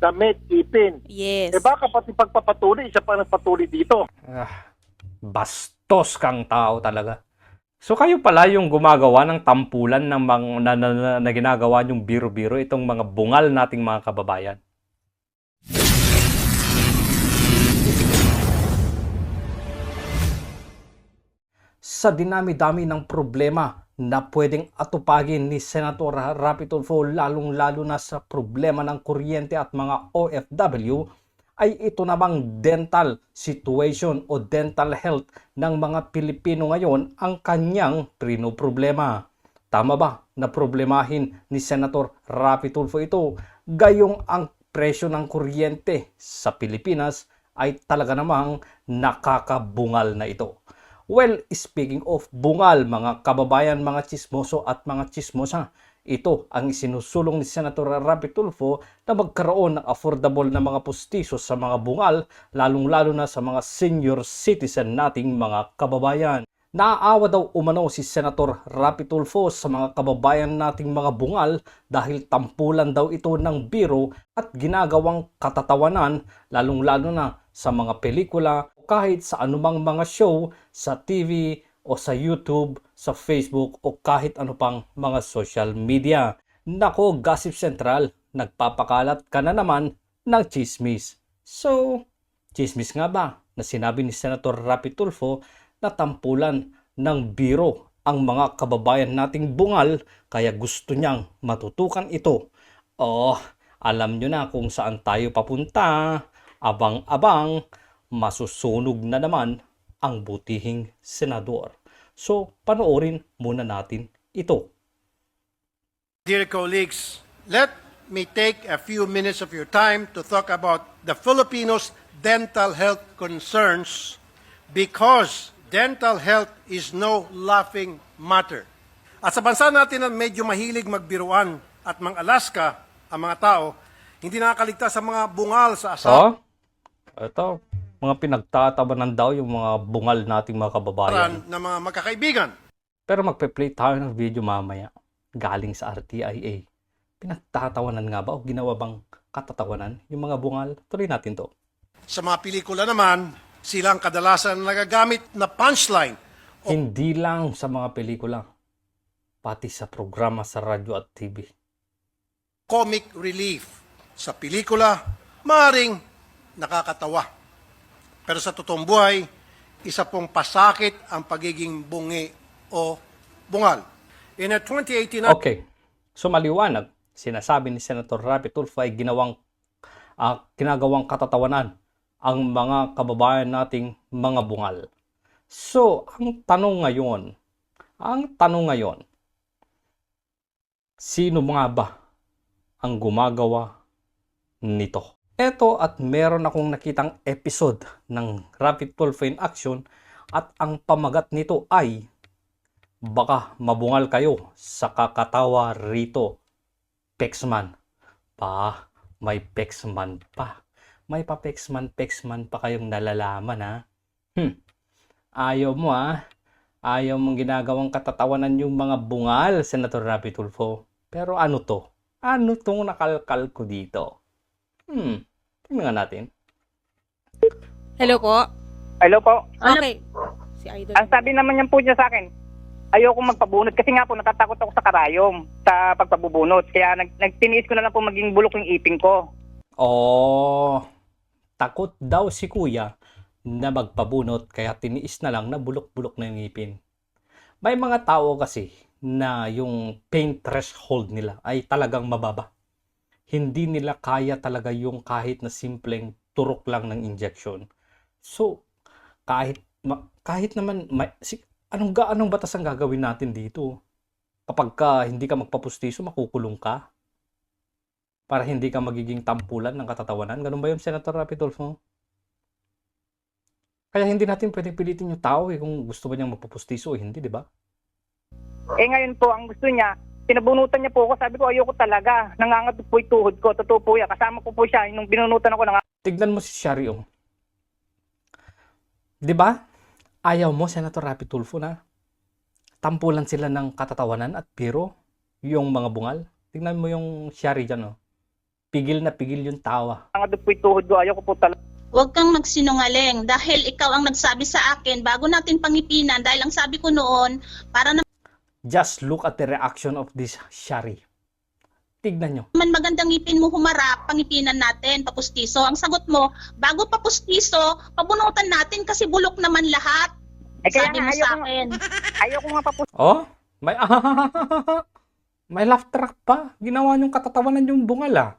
damit, ipin. Yes. Eh baka pati pagpapatuloy, isa pa nagpatuloy dito. Ah, bastos kang tao talaga. So kayo pala yung gumagawa ng tampulan ng mga na, na, na, na ginagawa yung biro-biro itong mga bungal nating mga kababayan. Sa dinami-dami ng problema na pwedeng atupagin ni Senator Rapi Tulfo lalong-lalo na sa problema ng kuryente at mga OFW ay ito namang dental situation o dental health ng mga Pilipino ngayon ang kanyang problema. Tama ba na problemahin ni Senator Rapi Tulfo ito gayong ang presyo ng kuryente sa Pilipinas ay talaga namang nakakabungal na ito. Well, speaking of bungal, mga kababayan, mga chismoso at mga chismosa, ito ang isinusulong ni Senator Rapi Tulfo na magkaroon ng affordable na mga pustiso sa mga bungal, lalong-lalo na sa mga senior citizen nating mga kababayan. Naaawa daw umano si Senator Rapi Tulfo sa mga kababayan nating mga bungal dahil tampulan daw ito ng biro at ginagawang katatawanan lalong-lalo na sa mga pelikula kahit sa anumang mga show sa TV o sa YouTube, sa Facebook o kahit ano pang mga social media. Nako, Gossip Central, nagpapakalat ka na naman ng chismis. So, chismis nga ba na sinabi ni Senator Rapi Tulfo na tampulan ng biro ang mga kababayan nating bungal kaya gusto niyang matutukan ito. Oh, alam nyo na kung saan tayo papunta. Abang-abang, masusunog na naman ang butihing senador. So, panoorin muna natin ito. Dear colleagues, let me take a few minutes of your time to talk about the Filipinos' dental health concerns because dental health is no laughing matter. At sa bansa natin na medyo mahilig magbiruan at mang Alaska ang mga tao, hindi nakakaligtas sa mga bungal sa asaran Oh, ito, mga pinagtatabanan daw yung mga bungal nating mga kababayan. ng mga magkakaibigan. Pero magpe-play tayo ng video mamaya galing sa RTIA. Pinagtatawanan nga ba o ginawa bang katatawanan yung mga bungal? Tuloy natin to. Sa mga pelikula naman, silang kadalasan nagagamit na punchline Hindi lang sa mga pelikula, pati sa programa sa radyo at TV. comic relief. Sa pelikula, maring nakakatawa. Pero sa totoong buhay, isa pong pasakit ang pagiging bungi o bungal. In a 2018 Okay, so maliwanag, sinasabi ni Senator Rapi Tulfo ay ginawang, ah, ginagawang katatawanan ang mga kababayan nating mga bungal. So, ang tanong ngayon, ang tanong ngayon, sino mga ba ang gumagawa nito? Ito at meron akong nakitang episode ng Rapid Tulfo in Action at ang pamagat nito ay baka mabungal kayo sa kakatawa rito. Pexman. Pa, may Pexman pa. May pa Pexman, Pexman pa kayong nalalaman ha. Hmm. Ayaw mo ha. Ayaw mong ginagawang katatawanan yung mga bungal, Senator Rapi Tulfo. Pero ano to? Ano tong nakalkal ko dito? Hmm. Tingnan nga natin. Hello po. Hello po. Okay. Si Idol. Ang sabi naman niyan po niya sa akin, ayoko magpabunot kasi nga po natatakot ako sa karayom sa pagpabubunot. Kaya nag, nagtiniis ko na lang po maging bulok yung ipin ko. Oh, takot daw si kuya na magpabunot kaya tiniis na lang na bulok-bulok na yung ngipin. May mga tao kasi na yung pain threshold nila ay talagang mababa. Hindi nila kaya talaga yung kahit na simpleng turok lang ng injection. So, kahit kahit naman may, si, anong ga anong batas ang gagawin natin dito? Kapag ka hindi ka magpapustiso, makukulong ka para hindi ka magiging tampulan ng katatawanan. Ganun ba yun, Senator Rapi Tulfo? Kaya hindi natin pwedeng pilitin yung tao eh, kung gusto ba niyang magpapustiso o hindi, di ba? Eh ngayon po, ang gusto niya, pinabunutan niya po ako. Sabi ko, ayoko talaga. Nangangatog po yung tuhod ko. Totoo po yan. Kasama ko po siya. Nung binunutan ako, nang Tignan mo si Shari oh. Di ba? Ayaw mo, Senator Rapi Tulfo na tampulan sila ng katatawanan at biro yung mga bungal. Tignan mo yung Shari dyan oh. Pigil na pigil yung tawa. nangangatid po yung tuhod ko. Ayoko po talaga. Huwag kang magsinungaling dahil ikaw ang nagsabi sa akin bago natin pangipinan dahil ang sabi ko noon para Just look at the reaction of this Shari. Tignan nyo. naman magandang ngipin mo humarap, pangipinan natin, papustiso. Ang sagot mo, bago papustiso, pabunutan natin kasi bulok naman lahat. Eh, kaya sabi nga, mo ayoko, sa akin. ayoko nga pa po. Oh, may may laugh track pa. Ginawa niyong katatawanan yung bungal ah.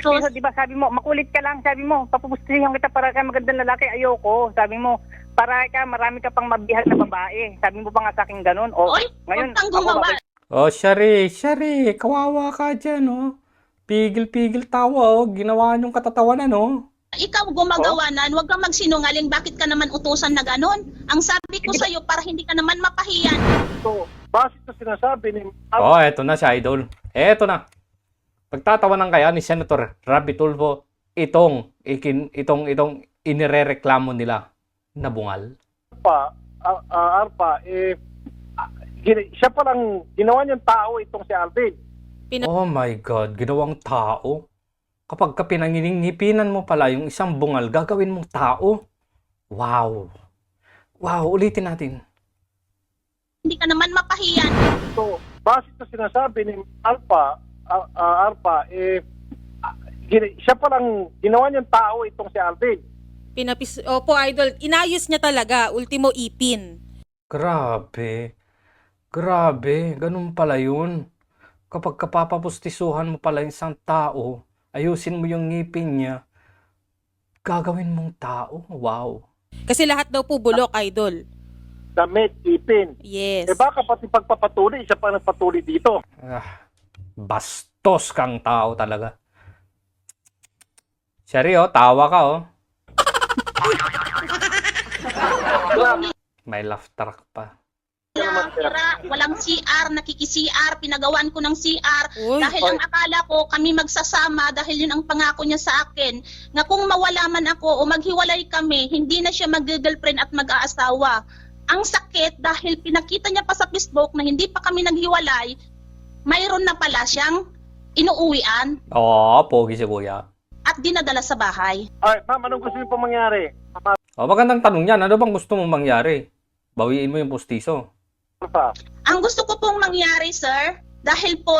So, So, di ba sabi mo, makulit ka lang, sabi mo, papupustihan kita para ka magandang lalaki, ayoko. Sabi mo, para ka, marami ka pang mabihal na babae. Sabi mo pa nga sa akin ganun. O, Oy, ngayon, huwag kang ako gumawa. babalik Oh, Shari, Shari, kawawa ka dyan, oh. Pigil-pigil tawa, oh. Ginawa niyong katatawanan, oh. Ikaw gumagawa nan, huwag kang magsinungaling. Bakit ka naman utusan na ganon? Ang sabi ko sa'yo, para hindi ka naman mapahiyan. So, base sa sinasabi ni Oh, eto na si Idol. Eto na. Pagtatawanan kaya ni Senator Rabi Tulfo itong ikin, itong itong inirereklamo nila na bungal. Arpa, ah, ah, Arpa, eh, gin- siya palang ginawa niyang tao itong si Alvin. Oh my God, ginawang tao. Kapag ka pinanginingipinan mo pala yung isang bungal, gagawin mong tao. Wow. Wow, ulitin natin. Hindi ka naman mapahiyan. So, base sa sinasabi ni Alpa, ah, ah, Arpa, eh, gin- siya palang ginawa niyang tao itong si Alvin. Pinapis... Opo, idol. Inayos niya talaga. Ultimo ipin. Grabe. Grabe, ganun pala yun. Kapag kapapapustisuhan mo pala yung isang tao, ayusin mo yung ngipin niya, gagawin mong tao. Wow. Kasi lahat daw po bulok, idol. Damit, ipin. Yes. Eh baka pati pagpapatuloy, siya pa nagpatuloy dito. Ah, bastos kang tao talaga. Sherry, oh, tawa ka, oh. May laugh track pa. Wala, tira, walang CR, nakiki-CR, pinagawan ko ng CR. Uy. Dahil ang akala ko kami magsasama dahil yun ang pangako niya sa akin na kung mawala man ako o maghiwalay kami, hindi na siya mag-girlfriend at mag-aasawa. Ang sakit dahil pinakita niya pa sa Facebook na hindi pa kami naghiwalay, mayroon na pala siyang inuuwian Oo, pogi si kuya. At dinadala sa bahay. Ay, ma'am, anong gusto niyo po mangyari? Ma'am Oh, magandang tanong yan. Ano bang gusto mong mangyari? Bawiin mo yung pustiso. Alpa, Ang gusto ko pong mangyari, sir, dahil po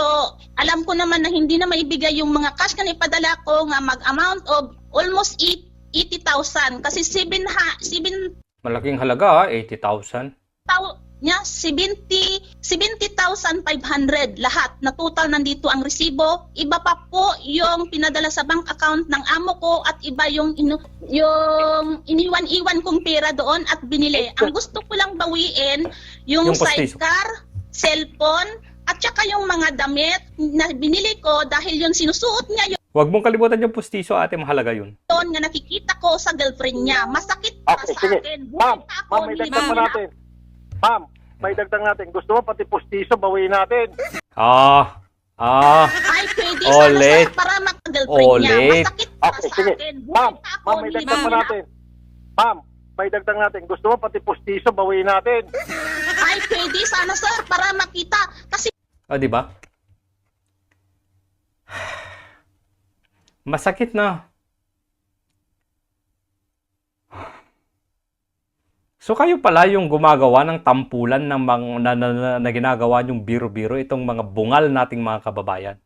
alam ko naman na hindi na maibigay yung mga cash na ipadala ko nga mag-amount of almost eight- 80,000 kasi 7 ha 7 Malaking halaga, ah, 80,000. tao niya 70 70,500 lahat na total nandito ang resibo iba pa po yung pinadala sa bank account ng amo ko at iba yung inu, yung iniwan-iwan kong pera doon at binili ang gusto ko lang bawiin yung, Yung sidecar cellphone at saka yung mga damit na binili ko dahil yung sinusuot niya Huwag mong kalimutan yung pustiso, ate. Mahalaga yun. yun nga nakikita ko sa girlfriend niya masakit para Okay, sa sige. akin Ma'am, buhay pa ako ma'am, may dagdag pa natin. Ma'am, may dagdag natin. Gusto mo pati pustiso, bawiin natin. Ah, ah. Ay, pwede Ulit. sana sir, para maka-girlfriend niya. Ulit. Masakit para Okay, sa sige. akin. Buhay Ma'am, pa ako, ma'am, may dagdag pa natin. Ma'am, may dagdag natin. Gusto mo pati pustiso, bawiin natin. Ay, pwede sana sir, para makita. Kasi O, di ba? Masakit na. So kayo pala yung gumagawa ng tampulan ng mga na, na, na, na ginagawa yung biro-biro itong mga bungal nating mga kababayan.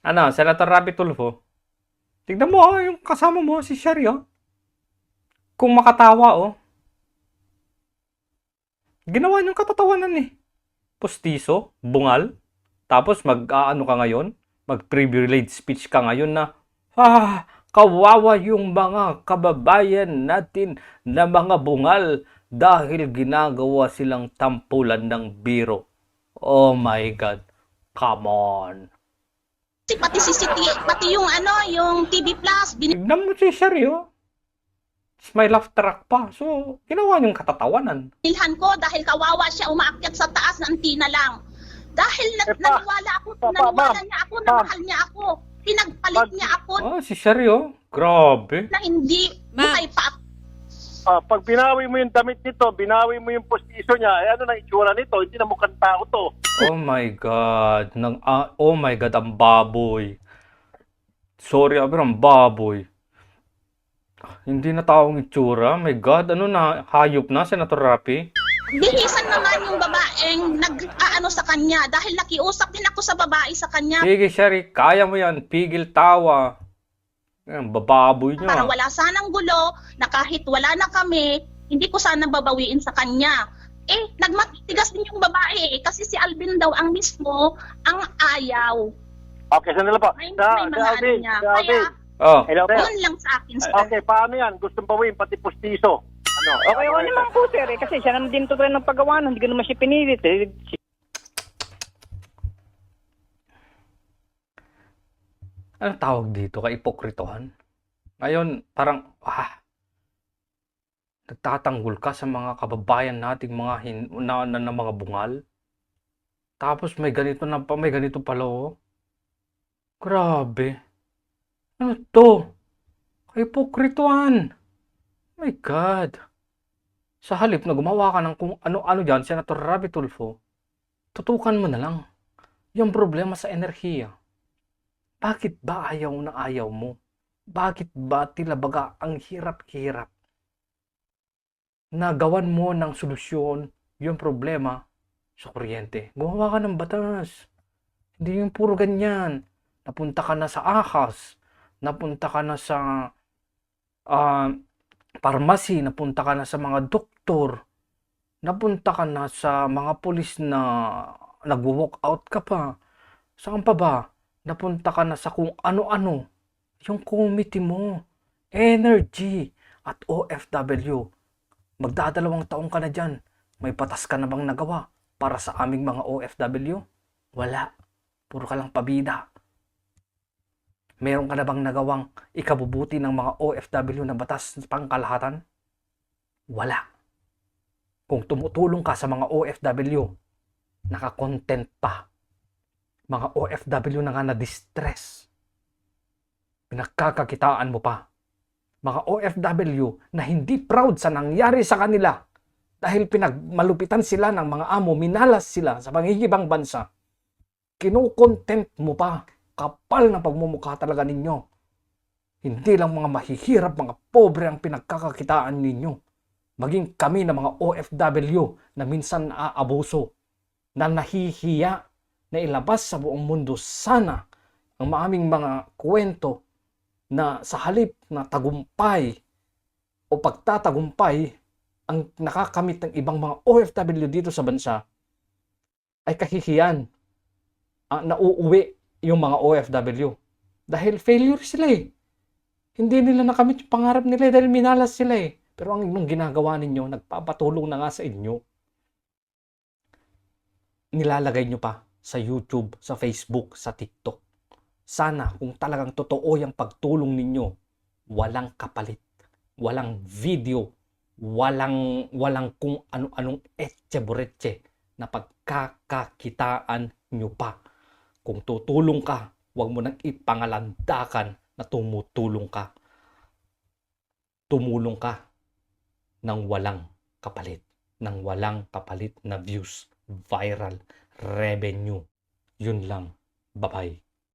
Ano, Senator Rabi Tulfo? Tignan mo oh, yung kasama mo si Sherry oh. Kung makatawa oh. Ginawa niyong katatawanan eh. Pustiso, bungal, tapos mag-aano ka ngayon, mag-privilege speech ka ngayon na, ah, kawawa yung mga kababayan natin na mga bungal dahil ginagawa silang tampulan ng biro. Oh my God. Come on. pati si City, pati yung ano, yung TV Plus, Tignan mo si Sherry, oh. May laugh track pa. So, ginawa niyong katatawanan. binilhan ko dahil kawawa siya umaakyat sa taas ng tina lang. Dahil na, Eh, pa- naniwala ako, pa- pa- naniwala ma'am, niya ako, na ma'am. mahal niya ako. Pinagpalit Pag- niya ako Oh, si Sherry, oh. Grabe. na hindi Ma'am. buhay pa ako. Ah, pag binawi mo yung damit nito, binawi mo yung postiso niya, eh ano na itsura nito? Hindi na mukhang tao to. Oh my God. Nang, ah, oh my God, ang baboy. Sorry, aber ang baboy. Hindi na taong itsura. My God, ano na, hayop na, Senator Rapi? Bihisan naman yung babaeng nag-aano sa kanya dahil nakiusap din ako sa babae sa kanya Sige, Sherry, kaya mo yan. Pigil tawa. Ang bababoy para niya. wala sanang gulo na kahit wala na kami, hindi ko sana babawiin sa kanya. Eh, nagmatigas din yung babae eh, kasi si Alvin daw ang mismo ang ayaw. Okay, sandali po. May, Sa, may mga ano Alvin, niya. Kaya, Oh, Hello po. yun lang sa akin. sir. Okay, paano yan? Gustong bawiin, pati postiso. Ano? Okay, okay naman po sir eh, kasi siya naman din totoo ng paggawa nun, hindi ko naman siya pinilit eh. ano tawag dito? Kaipokritohan? Ngayon, parang, ah, nagtatanggol ka sa mga kababayan nating mga hin, na, na, na mga bungal. Tapos may ganito na pa, may ganito pala oh. Grabe. Ano to? Kaipokritohan. My God. Sa halip na gumawa ka ng kung ano-ano dyan, Senator Rabi Tulfo, tutukan mo na lang yung problema sa enerhiya. Bakit ba ayaw na ayaw mo? Bakit ba tila baga ang hirap-hirap? Nagawan mo ng solusyon yung problema sa kuryente. Gumawa ka ng batas. Hindi yung puro ganyan. Napunta ka na sa ahas. Napunta ka na sa ah, pharmacy. Napunta ka na sa mga doktor. Napunta ka na sa mga polis na nag-walk out ka pa. Saan pa ba? napunta ka na sa kung ano-ano, yung committee mo, energy, at OFW. Magdadalawang taong ka na dyan. May patas ka na bang nagawa para sa aming mga OFW? Wala. Puro ka lang pabida. Meron ka na bang nagawang ikabubuti ng mga OFW na batas sa pangkalahatan? Wala. Kung tumutulong ka sa mga OFW, nakakontent pa mga OFW na nga na distress. Pinagkakakitaan mo pa. Mga OFW na hindi proud sa nangyari sa kanila dahil pinagmalupitan sila ng mga amo, minalas sila sa pangigibang bansa. Kinukontent mo pa. Kapal na pagmumukha talaga ninyo. Hindi lang mga mahihirap, mga pobre ang pinagkakakitaan ninyo. Maging kami na mga OFW na minsan naaabuso, na nahihiya na ilabas sa buong mundo sana ang maaming mga kwento na sa halip na tagumpay o pagtatagumpay ang nakakamit ng ibang mga OFW dito sa bansa ay kahihiyan uh, na uuwi yung mga OFW. Dahil failure sila eh. Hindi nila nakamit yung pangarap nila eh, dahil minalas sila eh. Pero ang inyong ginagawa ninyo, nagpapatulong na nga sa inyo. Nilalagay nyo pa sa YouTube, sa Facebook, sa TikTok. Sana kung talagang totoo yung pagtulong ninyo, walang kapalit, walang video, walang walang kung ano-anong etche na pagkakakitaan nyo pa. Kung tutulong ka, huwag mo nang ipangalandakan na tumutulong ka. Tumulong ka ng walang kapalit, ng walang kapalit na views, viral, revenue. Yun lang. Bye-bye.